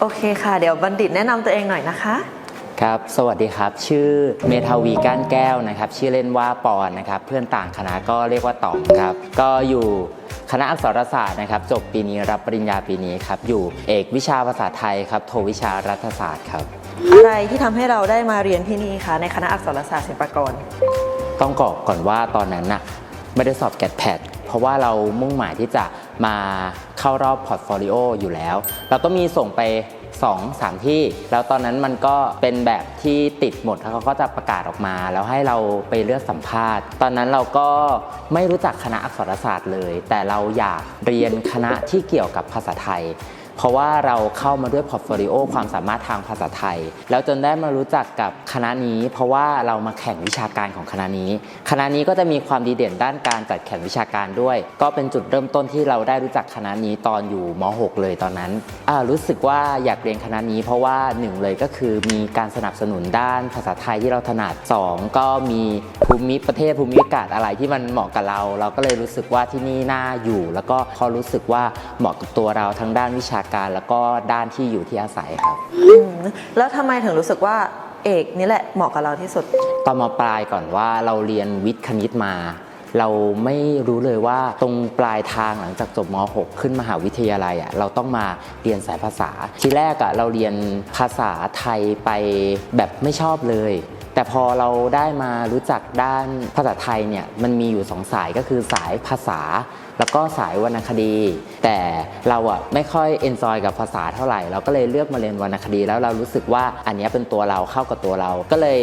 โอเคค่ะ เดี๋ยวบัณฑิตแนะนำตัวเองหน่อยนะคะ ครับ สวัสดีครับ ชื่อเมทาวีก้านแก้วนะครับ ชื่อเล่นว่าปอนนะครับ เพื่อนต่างคณะก็เรียกว่าต๋องครับ ก็อยู่คณะอักษรศาสตร์นะครับ จบปีนี้รับปริญญาปีนี้ครับ อยู่เอกวิชาภาษาไทยครับ โทวิชารัฐศาสตร์ครับ อะไรที่ทำให้เราได้มาเรียนที่นี่คะในคณะอักษรศาสตร์ศิลปากร ต้องบอกก่อนว่าตอนนั้นน่ะไม่ได้สอบแกดแพดเพราะว่าเรามุ่งหมายที่จะมา เข้ารอบพอร์ตโฟลิโออยู่แล้ว เราก็มีส่งไป 2 3 ที่ แล้วตอนนั้นมันก็เป็นแบบที่ติดหมดแล้วเขาก็จะประกาศออกมา แล้วให้เราไปเลือกสัมภาษณ์ ตอนนั้นเราก็ไม่รู้จักคณะอักษรศาสตร์เลย แต่เราอยากเรียนคณะที่เกี่ยวกับภาษาไทย เพราะว่าเราเข้ามาด้วยพอร์ตโฟลิโอความสามารถทางภาษาไทย แล้วจนได้มารู้จักกับคณะนี้ เพราะว่าเรามาแข่งวิชาการของคณะนี้ คณะนี้ก็จะมีความดีเด่นด้านการจัดแข่งวิชาการด้วย ก็เป็นจุดเริ่มต้นที่เราได้รู้จักคณะนี้ตอนอยู่ม .6 เลยตอนนั้นรู้สึกว่าอยากเรียนคณะนี้ เพราะว่าหนึ่งเลยก็คือมีการสนับสนุนด้านภาษาไทยที่เราถนัดสองก็มีภูมิประเทศภูมิอากาศอะไรที่มันเหมาะกับเรา เราก็เลยรู้สึกว่าที่นี่น่าอยู่ แล้วก็พอรู้สึกว่าเหมาะกับตัวเราทั้งด้านวิชาการแล้วก็ด้านที่อยู่ที่อาศัยครับ อืมแล้วทำไมถึงรู้สึกว่าเอกนี่แหละเหมาะกับเราที่สุด ตอนมาปลายก่อนว่าเราเรียนวิทย์คณิตมา เราไม่รู้เลยว่าตรงปลายทางหลังจากจบม .6 ขึ้นมหาวิทยาลัยอะเราต้องมาเรียนสายภาษา ทีแรกอะเราเรียนภาษาไทยไปแบบไม่ชอบเลย แต่พอเราได้มารู้จักด้านภาษาไทยเนี่ยมันมีอยู่สองสายก็คือสายภาษา แล้วก็สายวรรณคดี แต่เราอะไม่ค่อยเอนจอยกับภาษาเท่าไหร่ เราก็เลยเลือกมาเรียนวรรณคดี แล้วเรารู้สึกว่าอันนี้เป็นตัวเราเข้ากับตัวเรา ก็เลย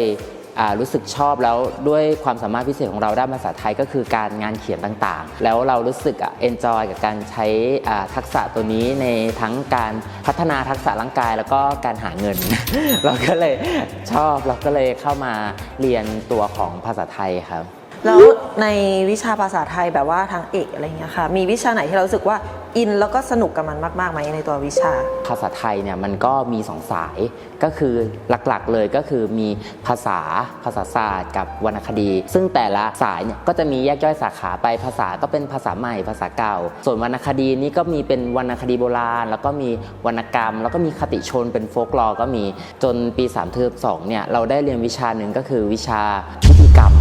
รู้สึกชอบแล้วด้วยความสามารถพิเศษของเราด้านภาษาไทยก็คือการงานเขียนต่างๆ แล้วเรารู้สึกอะเอนจอยกับการใช้ทักษะตัวนี้ในทั้งการพัฒนาทักษะร่างกาย แล้วก็การหาเงิน เราก็เลยชอบเราก็เลยเข้ามาเรียนตัวของภาษาไทยครับ แล้วในวิชาภาษาไทยแบบว่าทางเอกอะไรเงี้ยค่ะ มีวิชาไหนที่เรารู้สึกว่าอินแล้วก็สนุกกับมันมากๆไหมในตัววิชา ภาษาไทยเนี่ยมันก็มีสองสายก็คือหลักๆเลยก็คือมีภาษาภาษาศาสตร์กับวรรณคดี ซึ่งแต่ละสายเนี่ยก็จะมีแยกย่อยสาขาไปภาษาก็เป็นภาษาใหม่ภาษาเก่า ส่วนวรรณคดีนี่ก็มีเป็นวรรณคดีโบราณ แล้วก็มีวรรณกรรม แล้วก็มีคติชนเป็นโฟกลอก็มีจนปี3เทอมสองเนี่ยเราได้เรียนวิชาหนึ่งก็คือวิชาพิธีกรรม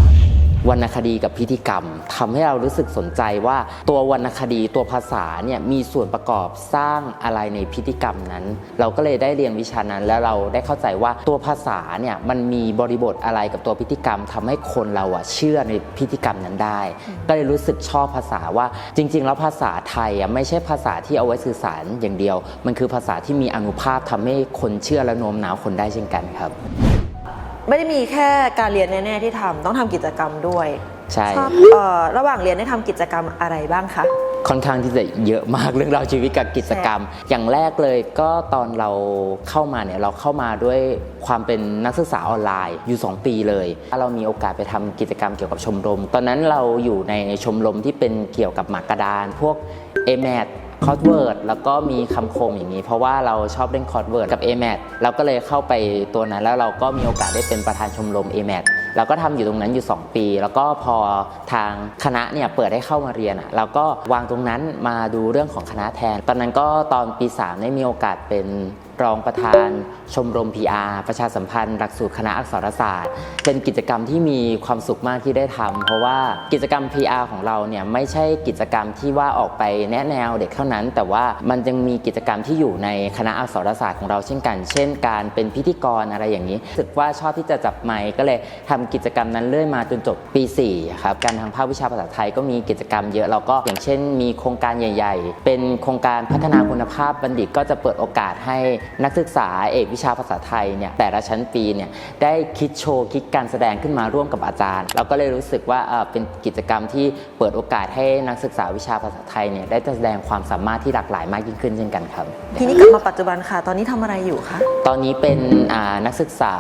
วรรณคดีกับพิธีกรรมทำให้เรารู้สึกสนใจว่าตัววรรณคดีตัวภาษาเนี่ยมีส่วนประกอบสร้างอะไรในพิธีกรรมนั้น เราก็เลยได้เรียนวิชานั้น แล้วเราได้เข้าใจว่าตัวภาษาเนี่ยมันมีบริบทอะไรกับตัวพิธีกรรมทำให้คนเราอะเชื่อในพิธีกรรมนั้นได้ ก็เลยรู้สึกชอบภาษาว่าจริง ๆ แล้วภาษาไทยอะไม่ใช่ภาษาที่เอาไว้สื่อสารอย่างเดียว มันคือภาษาที่มีอนุภาพทำให้คนเชื่อและโน้มน้าวคนได้เช่นกันครับ ไม่ได้มีแค่การเรียนแน่ๆที่ทำต้องทำกิจกรรมด้วยใช่ ชอบเอ่อระหว่างเรียนได้ทำกิจกรรมอะไรบ้างคะ ค่อนข้างที่จะเยอะมากเรื่องราวชีวิตกับกิจกรรม อย่างแรกเลยก็ตอนเราเข้ามาเนี่ยเราเข้ามาด้วยความเป็นนักศึกษาออนไลน์อยู่ 2 ปีเลยเรามีโอกาสไปทำกิจกรรมเกี่ยวกับชมรม ตอนนั้นเราอยู่ในชมรมที่เป็นเกี่ยวกับหมากกระดาน พวก a m a t คอร์ดเวิร์ดแล้วก็มีคำคมอย่างนี้ เพราะว่าเราชอบเล่นคอร์ดเวิร์ดกับ a m a t เราก็เลยเข้าไปตัวนั้น แล้วเราก็มีโอกาสได้เป็นประธานชมรม a m a t เราก็ทำอยู่ตรงนั้นอยู่ 2 ปี แล้วก็พอทางคณะเนี่ยเปิดให้เข้ามาเรียนอะเราก็วางตรงนั้นมาดูเรื่องของคณะแทน ตอนนั้นก็ตอนปี3ได้มีโอกาสเป็นรองประธานชมรม PR ประชาสัมพันธ์ หลักสูตรคณะอักษรศาสตร์ เป็นกิจกรรมที่มีความสุขมากที่ได้ทำเพราะว่ากิจกรรม PR ของเราเนี่ยไม่ใช่กิจกรรมที่ว่าออกไปแนะแนวเด็กเท่านั้น แต่ว่ามันยังมีกิจกรรมที่อยู่ในคณะอักษรศาสตร์ของเราเช่นกัน เช่น การเป็นพิธีกรอะไรอย่างนี้รู้สึกว่าชอบที่จะจับไมค์ก็เลยทำกิจกรรมนั้นเรื่อยมาจนจบปี4ครับการทางภาควิชาภาษาไทยก็มีกิจกรรมเยอะเราก็อย่างเช่น มีโครงการใหญ่ ๆ เป็นโครงการพัฒนาคุณภาพบัณฑิตก็จะเปิดโอกาสให้นักศึกษาเอกวิชาภาษาไทยเนี่ยแต่ละชั้นปีเนี่ยได้คิดโชว์คิดการแสดงขึ้นมาร่วมกับอาจารย์ เราก็เลยรู้สึกว่าเอ่อเป็นกิจกรรมที่เปิดโอกาสให้นักศึกษาวิชาภาษาไทยเนี่ยได้แสดงความสามารถที่หลากหลายมากยิ่งขึ้นเช่นกันครับ ทีนี้กลับมาปัจจุบันค่ะ ตอนนี้ทำอะไรอยู่คะตอนนี้เป็นอ่านักศึกษา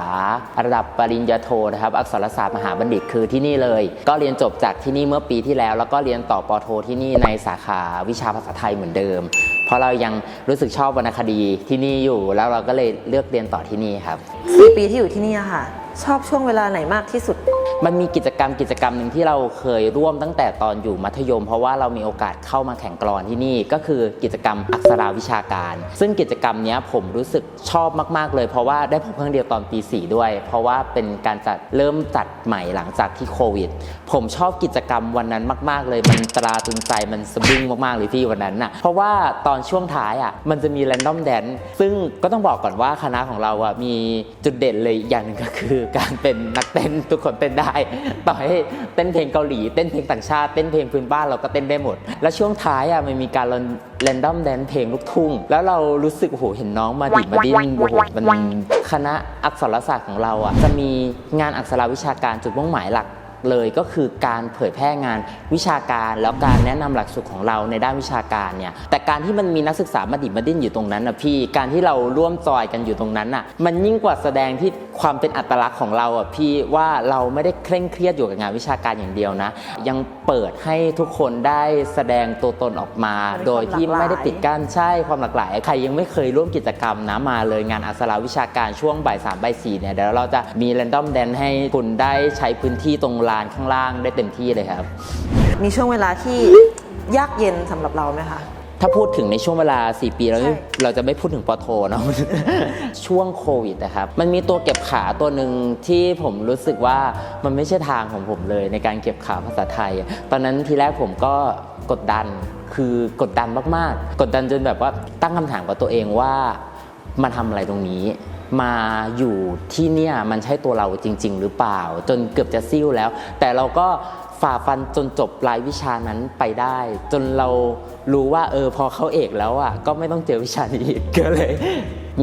ระดับปริญญาโทนะครับอักษรศาสตร์มหาบัณฑิตคือที่นี่เลย ก็เรียนจบจากที่นี่เมื่อปีที่แล้ว แล้วก็เรียนต่อปอโทที่นี่ในสาขาวิชาภาษาไทยเหมือนเดิมเพ ราะเรายังรู้สึกชอบวรรณคดีที่นี่อยู่ แล้วเราก็เลยเลือกเรียนต่อที่นี่ครับ สี่ปีที่อยู่ที่นี่อะค่ะ ชอบช่วงเวลาไหนมากที่สุด มันมีกิจกรรมกิจกรรมหนึ่งที่เราเคยร่วมตั้งแต่ตอนอยู่มัธยม เพราะว่าเรามีโอกาสเข้ามาแข่งกลอนที่นี่ ก็คือกิจกรรมอักษราวิชาการ ซึ่งกิจกรรมนี้ผมรู้สึกชอบมาก ๆ เลย เพราะว่าได้พบเพิ่งเดียวตอนปี4ด้วย เพราะว่าเป็นการจัดเริ่มจัดใหม่หลังจากที่โควิด ผมชอบกิจกรรมวันนั้นมาก ๆ เลย มันตราตรึงใจมันสะบึ้งมากๆเลยพี่วันนั้นน่ะเพราะว่าตอนช่วงท้ายอะมันจะมีแรนดอมแดนซึ่งก็ต้องบอกก่อนว่าคณะของเราอะมีจุดเด่นเลยอีกอย่างหนึ่งก็คือ การเป็นนักเต้นทุกคนเต้นได้ต่อให้เต้นเพลงเกาหลี เต้นเพลงต่างชาติ เต้นเพลงพื้นบ้านเราก็เต้นได้หมด แล้วช่วงท้ายอะมันมีการเรนดอมแดนเพลงลูกทุ่ง แล้วเรารู้สึกโอ้โหเห็นน้องมาดิบมาดิ้นโอ้โหมันคณะอักษรศาสตร์ของเราอะจะมีงานอักษรวิชาการจุดมุ่งหมายหลัก เลยก็คือการเผยแพร่งานวิชาการแล้วการแนะนำหลักสูตรของเราในด้านวิชาการเนี่ยแต่การที่มันมีนักศึกษามาดิบมาดิ้นอยู่ตรงนั้นนะพี่การที่เราร่วมจอยกันอยู่ตรงนั้นน่ะมันยิ่งกว่าแสดงที่ความเป็นอัตลักษณ์ของเราอะพี่ว่าเราไม่ได้เคร่งเครียดอยู่กับงานวิชาการอย่างเดียวนะ ยังเปิดให้ทุกคนได้แสดงตัวตนออกมา โดยที่ไม่ได้หลากหลายปิดกั้นใช่ความหลากหลาย ใครยังไม่เคยร่วมกิจกรรมนะมาเลยงานอักษราวิชาการช่วงบ่ายสามบ่ายสี่เนี่ยเดี๋ยวเราจะมีแรนดอมแดนให้คุณได้ใช้พื้นที่ตรงลานข้างล่างได้เต็มที่เลยครับ มีช่วงเวลาที่ยากเย็นสำหรับเราไหมคะ ถ้าพูดถึงในช่วงเวลา 4 ปีแล้วใช่ เราจะไม่พูดถึงปอโทเนาะ ช่วงโควิดนะครับ มันมีตัวเก็บขาตัวหนึ่งที่ผมรู้สึกว่ามันไม่ใช่ทางของผมเลยในการเก็บขาภาษาไทย ตอนนั้นทีแรกผมก็กดดันคือกดดันมากๆ กดดันจนแบบว่าตั้งคำถามกับตัวเองว่า มาทำอะไรตรงนี้ มาอยู่ที่เนี่ยมันใช่ตัวเราจริง ๆ หรือเปล่า จนเกือบจะซิ่วแล้ว แต่เราก็ฝ่าฟันจนจบรายวิชานั้นไปได้ จนเรารู้ว่าเออพอเขาเอกแล้วอะก็ไม่ต้องเจอวิชานี้อีกก็เลย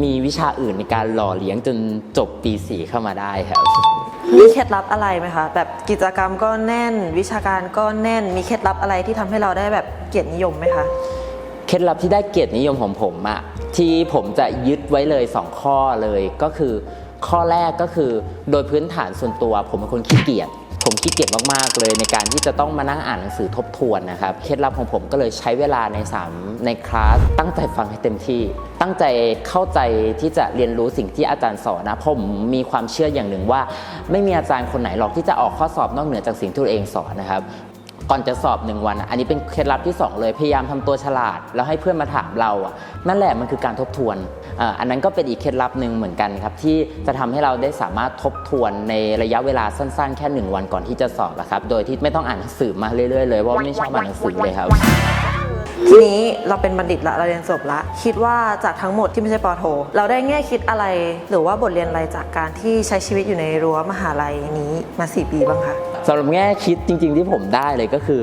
มีวิชาอื่นในการหล่อเลี้ยงจนจบปีสี่เข้ามาได้ครับ มีเคล็ดลับอะไรไหมคะ แบบกิจกรรมก็แน่น วิชาการก็แน่นมีเคล็ดลับอะไรที่ทำให้เราได้แบบเกียรตินิยมไหมคะ เคล็ดลับที่ได้เกียรตินิยมของผมอะ ที่ผมจะยึดไว้เลย 2 ข้อเลยก็คือ ข้อแรกก็คือโดยพื้นฐานส่วนตัว ผมเป็นคนขี้เกียจผมขี้เกียจมากๆเลยในการที่จะต้องมานั่งอ่านหนังสือทบทวนนะครับเคล็ดลับของผมก็เลยใช้เวลาในสามในคลาสตั้งใจฟังให้เต็มที่ ตั้งใจเข้าใจที่จะเรียนรู้สิ่งที่อาจารย์สอนนะเพราะผมมีความเชื่ออย่างหนึ่งว่า ไม่มีอาจารย์คนไหนหรอกที่จะออกข้อสอบนอกเหนือจากสิ่งที่ตัวเองสอนนะครับ ก่อนจะสอบหนึ่งวันอันนี้เป็นเคล็ดลับที่ 2 เลยพยายามทำตัวฉลาด แล้วให้เพื่อนมาถามเราอะนั่นแหละมันคือการทบทวนอันนั้นก็เป็นอีกเคล็ดลับหนึ่งเหมือนกันครับ ที่จะทำให้เราได้สามารถทบทวนในระยะเวลาสั้นๆ แค่ 1 วันก่อนที่จะสอบนะครับโดยที่ไม่ต้องอ่านหนังสือมาเรื่อยๆเลยเพราะว่าไม่ชอบอ่านหนังสือเลยครับ ทีนี้เราเป็นบัณฑิตละเราเรียนจบละ คิดว่าจากทั้งหมดที่ไม่ใช่ปอโท เราได้แง่คิดอะไร หรือว่าบทเรียนอะไรจากการที่ใช้ชีวิตอยู่ในรั้วมหาลัยนี้มา 4 ปีบ้างคะสำหรับแง่คิดจริง ๆ ที่ผมได้เลยก็คือ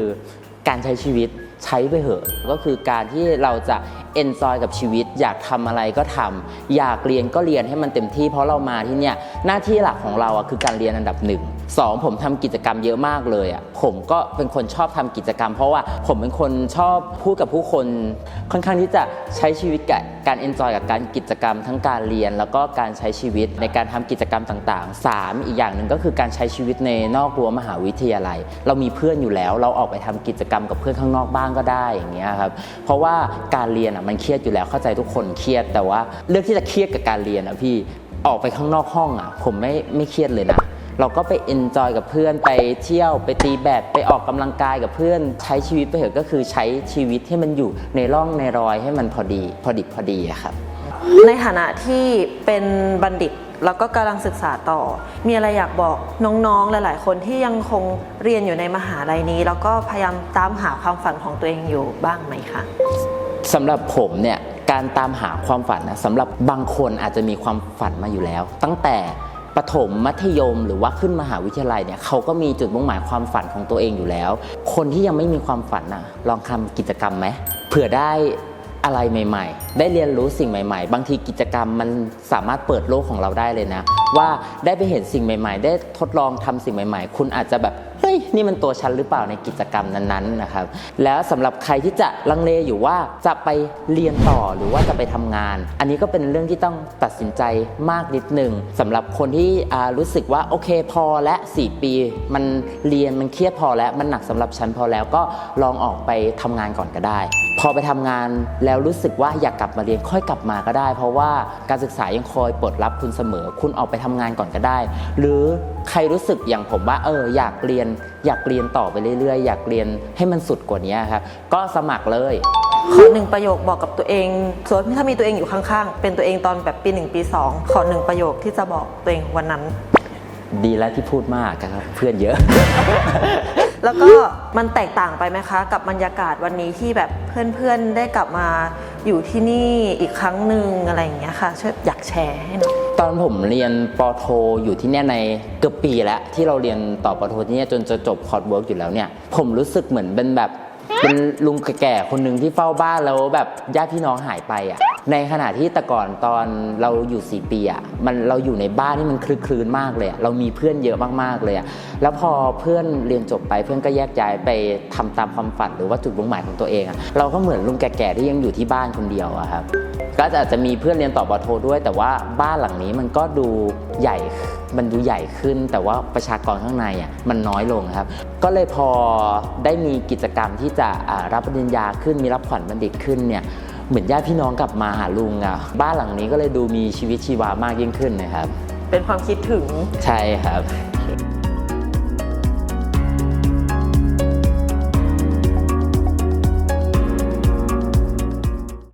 การใช้ชีวิตใช้ไปเหอะก็คือการที่เราจะ เอนจอยกับชีวิต อยากทำอะไรก็ทำอยากเรียนก็เรียนให้มันเต็มที่เพราะเรามาที่เนี่ยหน้าที่หลักของเราอะคือการเรียนอันดับหนึ่งสองผมทำกิจกรรมเยอะมากเลยอะผมก็เป็นคนชอบทำกิจกรรม เพราะว่าผมเป็นคนชอบพูดกับผู้คนค่อนข้างที่จะใช้ชีวิตกับการเอนจอยกับการกิจกรรม ทั้งการเรียนแล้วก็การใช้ชีวิตในการทำกิจกรรมต่างๆสามอีกอย่างหนึ่งก็คือการใช้ชีวิตในนอกรั้วมหาวิทยาลัย เรามีเพื่อนอยู่แล้ว เราออกไปทำกิจกรรมกับเพื่อนข้างนอกบ้างก็ได้อย่างเงี้ยครับเพราะว่าการเรียนอะมันเครียดอยู่แล้วเข้าใจทุกคนเครียด แต่ว่าเลือกที่จะเครียดกับการเรียนอะพี่ออกไปข้างนอกห้องอะผมไม่ไม่เครียดเลยนะเราก็ไปเอนจอยกับเพื่อนไปเที่ยวไปตีแบดไปออกกำลังกายกับเพื่อน ใช้ชีวิตไปเถอะก็คือใช้ชีวิตให้มันอยู่ในร่องในรอยให้มันพอดีพอดิบพอดีอะครับ ในฐานะที่เป็นบัณฑิตแล้วก็กำลังศึกษาต่อ มีอะไรอยากบอกน้องๆ หลาย ๆ คนที่ยังคงเรียนอยู่ในมหาลัยนี้ แล้วก็พยายามตามหาความฝันของตัวเองอยู่บ้างไหมคะ สำหรับผมเนี่ยการตามหาความฝันนะสำหรับบางคนอาจจะมีความฝันมาอยู่แล้ว ตั้งแต่ประถมมัธยมหรือว่าขึ้นมหาวิทยาลัยเนี่ยเขาก็มีจุดมุ่งหมายความฝันของตัวเองอยู่แล้ว คนที่ยังไม่มีความฝันนะลองทำกิจกรรมไหมเผื่อได้อะไรใหม่ ๆ ได้เรียนรู้สิ่งใหม่ ๆ บางทีกิจกรรมมันสามารถเปิดโลกของเราได้เลยนะ ว่าได้ไปเห็นสิ่งใหม่ ๆ ได้ทดลองทำสิ่งใหม่ ๆ คุณอาจจะแบบ เฮ้ยนี่มันตัวฉันหรือเปล่าในกิจกรรมนั้นๆนะครับ แล้วสำหรับใครที่จะลังเลอยู่ว่าจะไปเรียนต่อหรือว่าจะไปทำงาน อันนี้ก็เป็นเรื่องที่ต้องตัดสินใจมากนิดหนึ่งสำหรับคนที่รู้สึกว่าโอเคพอและ 4 ปี มันเรียนมันเครียดพอแล้วมันหนักสำหรับฉันพอแล้วก็ลองออกไปทำงานก่อนก็ได้ พอไปทำงานแล้วรู้สึกว่าอยากกลับมาเรียนค่อยกลับมาก็ได้ เพราะว่าการศึกษายังคอยปลดรับคุณเสมอ คุณออกไปทำงานก่อนก็ได้ หรือใครรู้สึกอย่างผมว่าเอออยากเรียน อยากเรียนต่อไปเรื่อยๆ อยากเรียนให้มันสุดกว่านี้ครับก็สมัครเลยขอหนึ่งประโยคบอกกับตัวเองสมมติถ้ามีตัวเองอยู่ข้างๆ เป็นตัวเองตอนแบบปีหนึ่งปีสองขอหนึ่งประโยคที่จะบอกตัวเองวันนั้น ดีแล้วที่พูดมากครับเพื่อนเยอะ แล้วก็มันแตกต่างไปไหมคะ กับบรรยากาศวันนี้ที่แบบเพื่อนๆได้กลับมาอยู่ที่นี่อีกครั้งหนึ่งอะไรอย่างเงี้ยค่ะช่วยอยากแชร์ให้หน่อยตอนผมเรียนปอโทอยู่ที่เนี่ยในเกือบปีแล้วที่เราเรียนต่อปอโทที่เนี่ยจนจะจบคอร์สเวิร์กอยู่แล้วเนี่ยผมรู้สึกเหมือนเป็นแบบ เป็นลุงแก่ๆคนหนึ่งที่เฝ้าบ้านแล้วแบบญาติพี่น้องหายไปอะ ในขณะที่แต่ก่อนตอนเราอยู่4ปีอะมันเราอยู่ในบ้านที่มันคลึกคลืนมากเลยอะเรามีเพื่อนเยอะมากๆเลยอะแล้วพอเพื่อนเรียนจบไปเพื่อนก็แยกย้ายไปทำตามความฝันหรือว่าจุดมุ่งหมายของตัวเองอะเราก็เหมือนลุงแก่ๆที่ยังอยู่ที่บ้านคนเดียวอะครับ ก็อาจจะมีเพื่อนเรียนต่อปอโทด้วย แต่ว่าบ้านหลังนี้มันก็ดูใหญ่ มันดูใหญ่ขึ้น แต่ว่าประชากรข้างในอะมันน้อยลงครับ ก็เลยพอได้มีกิจกรรมที่จะอ่ารับปริญญาขึ้นมีรับขวัญบัณฑิตขึ้นเนี่ยเหมือนญาติพี่น้องกลับมาหาลุงอะบ้านหลังนี้ก็เลยดูมีชีวิตชีวามากยิ่งขึ้นนะครับ เป็นความคิดถึงใช่ครับ